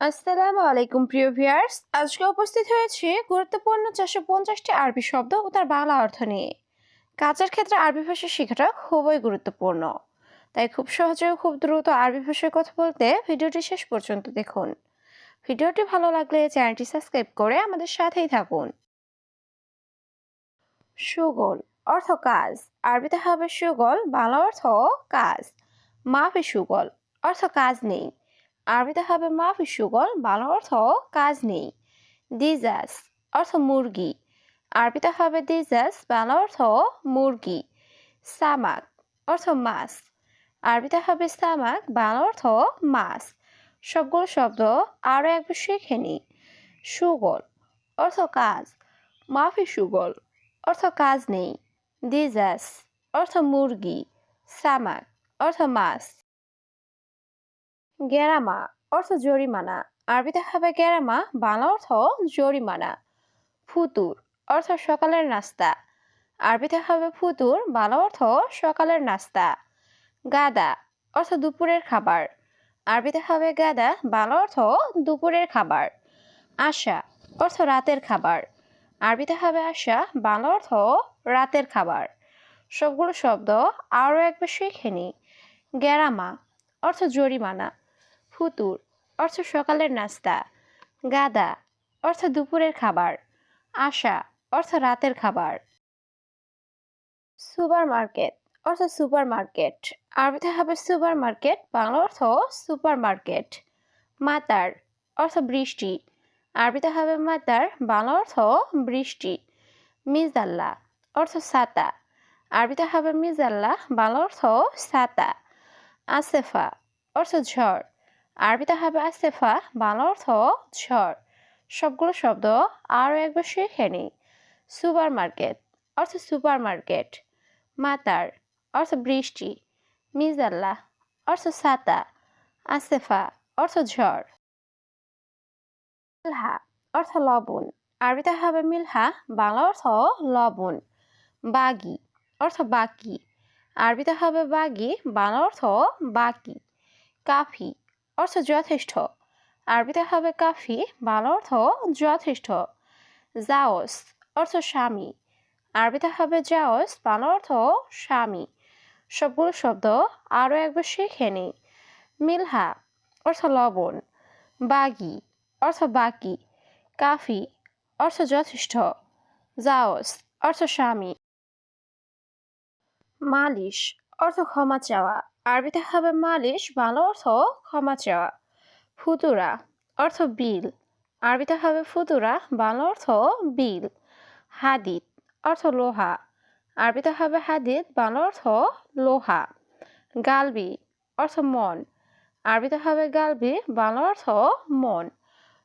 আসসালামু আলাইকুম, প্রিয় ভিউয়ার্স। আজকে উপস্থিত হয়েছে গুরুত্বপূর্ণ চারশো পঞ্চাশটি আরবি শব্দ ও তার বাংলা অর্থ নিয়ে। কাজের ক্ষেত্রে আরবি ভাষা শেখাটা খুবই গুরুত্বপূর্ণ। তাই খুব সহজে খুব দ্রুত আরবি ভাষায় কথা বলতে ভিডিওটি শেষ পর্যন্ত দেখুন। ভিডিওটি ভালো লাগলে চ্যানেলটি সাবস্ক্রাইব করে আমাদের সাথেই থাকুন। সুগল অর্থ কাজ। আরবিতে হবে সুগল, বাংলা অর্থ কাজ। মাফি সুগল অর্থ কাজ নেই। আরবিতে হবে মাফি সুগল, বাংলা অর্থ কাজ নেই। দিজাস অর্থ মুরগি। আরবিতে হবে দিজাস বাংলা অর্থ মুরগি। সামাক অর্থ মাছ। আরবিতে হবে সামাক বাংলা অর্থ মাছ। সবগুলো শব্দ আরও একবার শিখে নিই। সুগল, অর্থ কাজ। মাফি সুগল, অর্থ কাজ নেই। দিজাস অর্থ মুরগি। সামাক অর্থ মাছ। গেরামা অর্থ জরিমানা। আরবিতে হবে গেরামা বাংলা অর্থ জরিমানা। ফুতুর অর্থ সকালের নাস্তা। আরবিতে হবে ফুতুর, বাংলা অর্থ সকালের নাস্তা। গাদা অর্থ দুপুরের খাবার। আরবিতে হবে গাদা, বাংলা অর্থ দুপুরের খাবার। আশা অর্থ রাতের খাবার। আরবিতে হবে আশা, বাংলা অর্থ রাতের খাবার। সবগুলো শব্দ আরও একবার শিখে নিই গেরামা অর্থ জরিমানা। ফুতুর, অর্থ সকালের নাস্তা। গাদা, অর্থ দুপুরের খাবার। আশা, অর্থ রাতের খাবার। সুপার মার্কেট অর্থ সুপার মার্কেট আরবিতে হবে সুপার মার্কেট বাংলা অর্থ সুপার মার্কেট মাতার, অর্থ বৃষ্টি। আরবিতে হবে মাতার, বাংলা অর্থ বৃষ্টি। মিজাল্লা, অর্থ ছাতা আরবিতে হবে মিজাল্লা, বাংলা অর্থ সাতা। আসেফা, অর্থ ঝড়। আরবিতে হবে আসেফা বাংলা অর্থ ঝড়। সবগুলো শব্দ আরও একবার শিখে নিই। সুপার মার্কেট অর্থ সুপার মার্কেট মাতার, অর্থ বৃষ্টি। মিজাল্লা, অর্থ সাতা আসেফা অর্থ ঝড়। মিলহা, অর্থ লবণ। আরবিতে হবে মিলহা, বাংলা অর্থ লবণ। বাগি, অর্থ বাকি। আরবিতে হবে বাগি, বাংলা অর্থ বাকি। কাফি অর্থ যথেষ্ট। আরবিতে হবে কাফি বাংলা অর্থ যথেষ্ট। জাওস অর্থ স্বামী। আরবিতে হবে জাওস বাংলা অর্থ স্বামী। সবগুলো শব্দ আরও একবার শিখে নিই মিলহা, অর্থ লবণ। বাগি, অর্থ বাকি। কাফি, অর্থ যথেষ্ট। জাওস অর্থ স্বামী। মালিশ, অর্থ ক্ষমা চাওয়া। আরবিতে হবে মালিশ, বাংলা অর্থ ক্ষমা চাওয়া। ফুতুরা, অর্থ বিল। আরবিতে হবে ফুতুরা, বাংলা অর্থ বিল। হাদিদ, অর্থ লোহা। আরবিতে হবে হাদিদ, বাংলা অর্থ লোহা। গালবি, অর্থ মন। আরবিতে হবে গালবি, বাংলা অর্থ মন।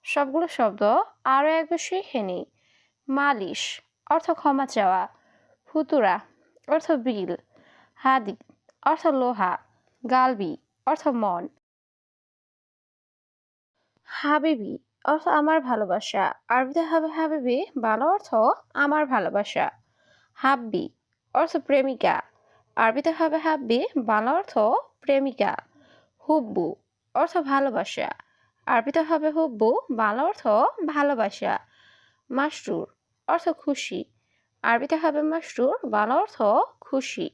সবগুলো শব্দ আরও একবার শিখে নিই। মালিশ, অর্থ ক্ষমা চাওয়া। ফুতুরা, অর্থ বিল। হাদিদ, অর্থ লোহা। গালবি অর্থ মন। হাবিবি অর্থ আমার ভালোবাসা। আরবিতে হবে হাবিবি, বাংলা অর্থ আমার ভালোবাসা। হাব্বি, অর্থ প্রেমিকা। আরবিতে হবে হাব্বি, বাংলা অর্থ প্রেমিকা। হুব্বু, অর্থ ভালোবাসা। আরবিতে হবে হুব্বু, বাংলা অর্থ ভালোবাসা। মাসরুর অর্থ খুশি। আরবিতে হবে মাসরুর বাংলা অর্থ খুশি।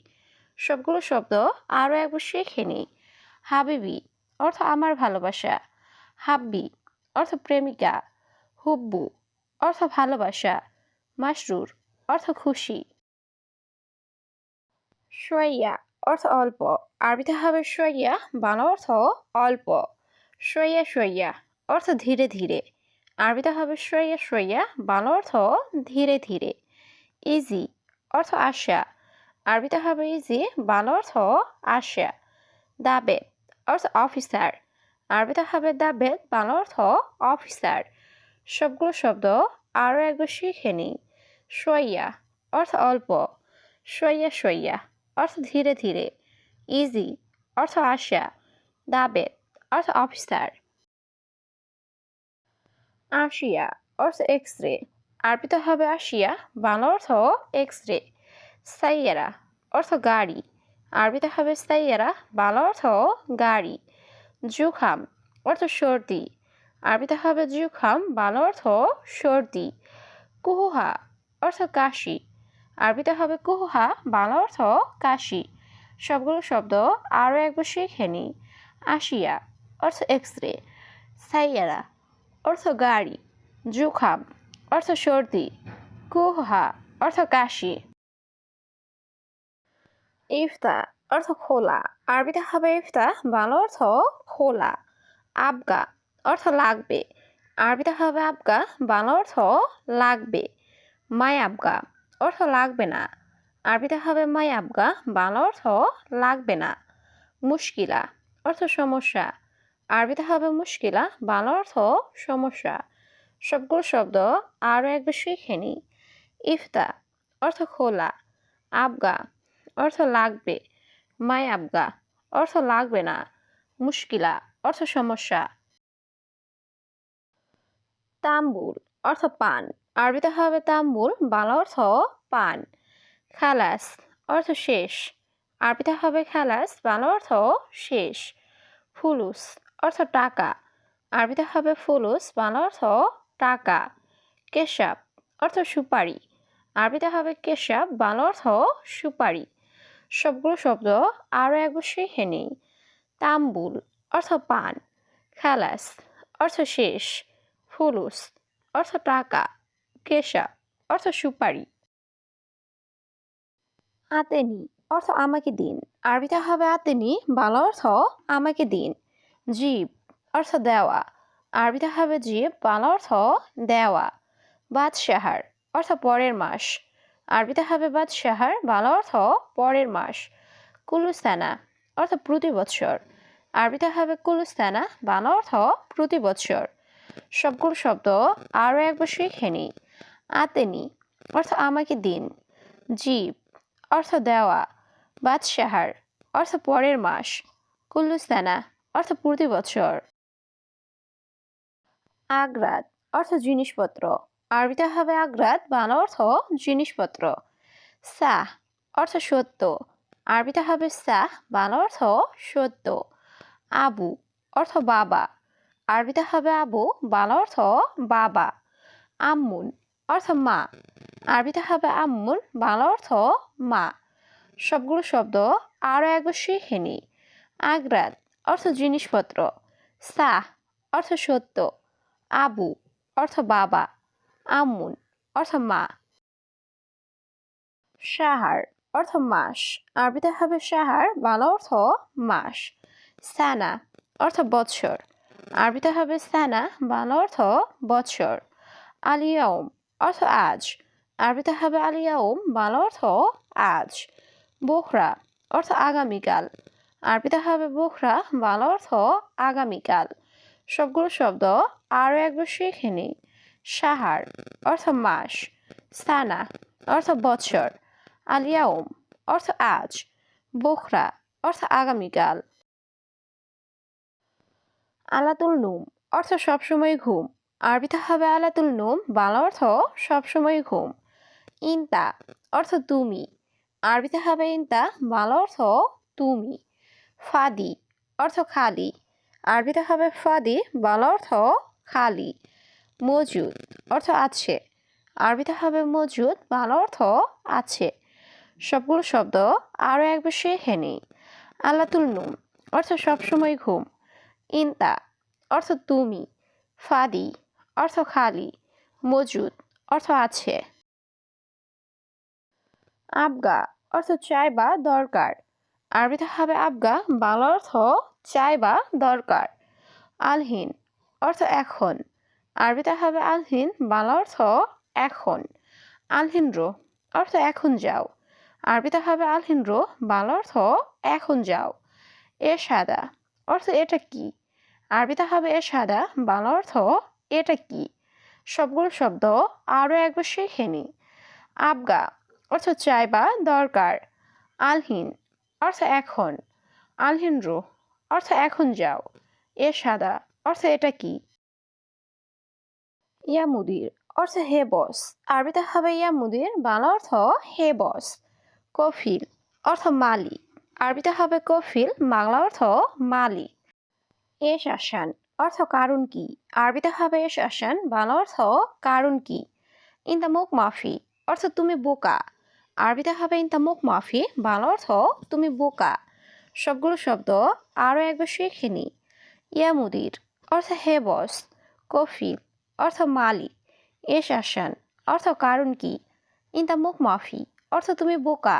সবগুলো শব্দ আরও একবার শিখে নিই। হাবিবি, অর্থ আমার ভালোবাসা। হাব্বি, অর্থ প্রেমিকা। হুব্বু, অর্থ ভালোবাসা। মাসরুর, অর্থ খুশি। সইয়া অর্থ অল্প। আরবিতে হবে সইয়া বাংলা অর্থ অল্প। সইয়া সইয়া অর্থ ধীরে ধীরে। আরবিতে হবে সইয়া সইয়া বাংলা অর্থ ধীরে ধীরে। ইজি, অর্থ আশা। আরবিতে হবে ইজি বাংলা অর্থ আশা দাবেদ অর্থ অফিসার। আরবিতে হবে দাবেদ বাংলা অর্থ অফিসার। সবগুলো শব্দ আরও একবার শিখে নিই। সইয়া অর্থ অল্প। সইয়া সইয়া অর্থ ধীরে ধীরে। ইজি অর্থ আশা দাবেদ অর্থ অফিসার। আশিয়া অর্থ এক্স রে আরবিতে হবে আশিয়া বাংলা অর্থ এক্স রে সাইয়ারা, অর্থ গাড়ি। আরবিতে হবে সাইয়ারা, বাংলা অর্থ গাড়ি। জুখাম, অর্থ সর্দি। আরবিতে হবে জুখাম, বাংলা অর্থ সর্দি। কুহুহা, অর্থ কাশি। আরবিতে হবে কুহুহা, বাংলা অর্থ কাশি। সবগুলো শব্দ আরও একবার শিখে নি। আসিয়া অর্থ এক্স রে সাইয়ারা, অর্থ গাড়ি। জুখাম, অর্থ সর্দি। কুহা অর্থ কাশি। ইফতা, অর্থ খোলা। আরবিতে হবে ইফতা, বাংলা অর্থ খোলা। আবগা, অর্থ লাগবে। আরবিতে হবে আবগা, বাংলা অর্থ লাগবে। মাই আবগা, অর্থ লাগবে না। আরবিতে হবে মাই আবগা, বাংলা অর্থ লাগবে না। মুশকিলা, অর্থ সমস্যা। আরবিতে হবে মুশকিলা, বাংলা অর্থ সমস্যা। সবগুলো শব্দ আরও একবার শিখে নি। ইফতা, অর্থ খোলা। আবগা অর্থ লাগবে। মাই আবগা, অর্থ লাগবে না। মুশকিলা, অর্থ সমস্যা। তাম্বুল, অর্থ পান। আরবিতে হবে তাম্বুল, বাংলা অর্থ পান। খালাস, অর্থ শেষ। আরবিতে হবে খালাস, বাংলা অর্থ শেষ। ফুলুস, অর্থ টাকা। আরবিতে হবে ফুলুস, বাংলা অর্থ টাকা। কেশাব, অর্থ সুপারি। আরবিতে হবে কেশাব, বাংলা অর্থ সুপারি। সবগুলো শব্দ আরও একবার শিখে নেই। তাম্বুল অর্থ পান, খালাস অর্থ শেষ ফুলুস অর্থ টাকা, কেশা অর্থ সুপারি। আতেনি অর্থ আমাকে দিন, আরবিতে হবে আতেনি, বাংলা অর্থ আমাকে দিন। জীব অর্থ দেওয়া, আরবিতে হবে জীব, বাংলা অর্থ দেওয়া। বাদশাহার অর্থ পরের মাস আরবিতে হবে বাদ শাহার, বাংলা অর্থ পরের মাস, কুলুস্তানা অর্থ প্রতি বছর আরবিতে হবে কুলুস্তানা, বাংলা অর্থ প্রতি বছর সবগুলো শব্দ আরও একবার শিখে নিই। আতেনি অর্থ আমাকে দিন। জীব অর্থ দেওয়া। বাদশাহার অর্থ পরের মাস। কুল্লুস্তানা অর্থ প্রতি বছর আগ্রাত অর্থ জিনিসপত্র। আরবিতে হবে আগ্রাত, বাংলা অর্থ জিনিসপত্র। সাহ অর্থ সত্য। আরবিতে হবে সাহ, বাংলা অর্থ সত্য। আবু অর্থ বাবা। আরবিতে হবে আবু, বাংলা অর্থ বাবা। আম্মুন অর্থ মা। আরবিতে হবে আম্মুন, বাংলা অর্থ মা। সবগুলো শব্দ আরও একবার শিখে আগ্রাত অর্থ জিনিসপত্র। সাহ অর্থ সত্য। আবু অর্থ বাবা। আম্মুন অর্থ মা। সাহার, অর্থ মাস। আরবিতে হবে সাহার, বাংলা অর্থ মাস। সানা, অর্থ বৎসর। আরবিতে হবে সানা, বাংলা অর্থ বৎসর। আলিয়াউম অর্থ আজ। আরবিতে হবে আলিয়াউম বাংলা অর্থ আজ। বোখরা, অর্থ আগামীকাল। আরবিতে হবে বোখরা, বাংলা অর্থ আগামীকাল। সবগুলো শব্দ আরও একবার শিখে নিই। সাহার, অর্থ মাস সানা অর্থ বৎসর আলিয়াউম অর্থ আজ, বোখরা, অর্থ আগামীকাল। আলাতুল নুম, অর্থ সবসময় ঘুম। আরবিতে হবে আলাতুল নুম, বাংলা অর্থ সবসময় ঘুম। ইনতা, অর্থ তুমি। আরবিতে হবে ইনতা, বাংলা অর্থ তুমি। ফাদি, অর্থ খালি। আরবিতে হবে ফাদি, বাংলা অর্থ খালি। মজুদ, অর্থ আছে। আরবিতে হবে মজুদ বাংলা অর্থ আছে। সবগুলো শব্দ আরও একবার শিখে নিই আল্লাতুল নুম অর্থ সবসময় ঘুম। ইন্তা, অর্থ তুমি। ফাদি, অর্থ খালি। মজুদ, অর্থ আছে। আবগা, অর্থ চাই বা দরকার। আরবিতে হবে আবগা বাংলা অর্থ চাই বা দরকার। আলহীন, অর্থ এখন। আরবিতে হবে আলহিন, বাংলা অর্থ এখন। আলহিন্দ্র অর্থ এখন যাও। আরবিতে হবে আলহিন্দ্র বাংলা অর্থ এখন যাও। এ সাদা, অর্থ এটা কি? আরবিতে হবে এ সাদা, বাংলা অর্থ এটা কি? সবগুলো শব্দ আরও একবার শিখে নি। আবগা, অর্থ চাই বা দরকার। আলহিন, অর্থ এখন। আলহিন্দ্র অর্থ এখন যাও। এ সাদা, অর্থ এটা কি? ইয়া মুদির অর্থ হে বস। আরবিতে হবে ইয়া মুদির, বাংলা অর্থ হে বস। কফিল অর্থ মালি। আরবিতে হবে কফিল, বাংলা অর্থ মালি। এস আসান অর্থ কারণ কি? আরবিতে হবে এস আসেন, বাংলা অর্থ কারণ কি? ইন দ্য মুখ মাফি অর্থ তুমি বোকা। আরবিতে হবে ইন দ্য মুখ মাফি, বাংলা অর্থ তুমি বোকা। সবগুলো শব্দ আরও একবার শিখে নি। ইয়া মুদির অর্থ হে বস। কফিল অর্থ মালিক এস শাসন অর্থ কারণ কি? ইন দ্য মুখ মাফি অর্থ তুমি বোকা।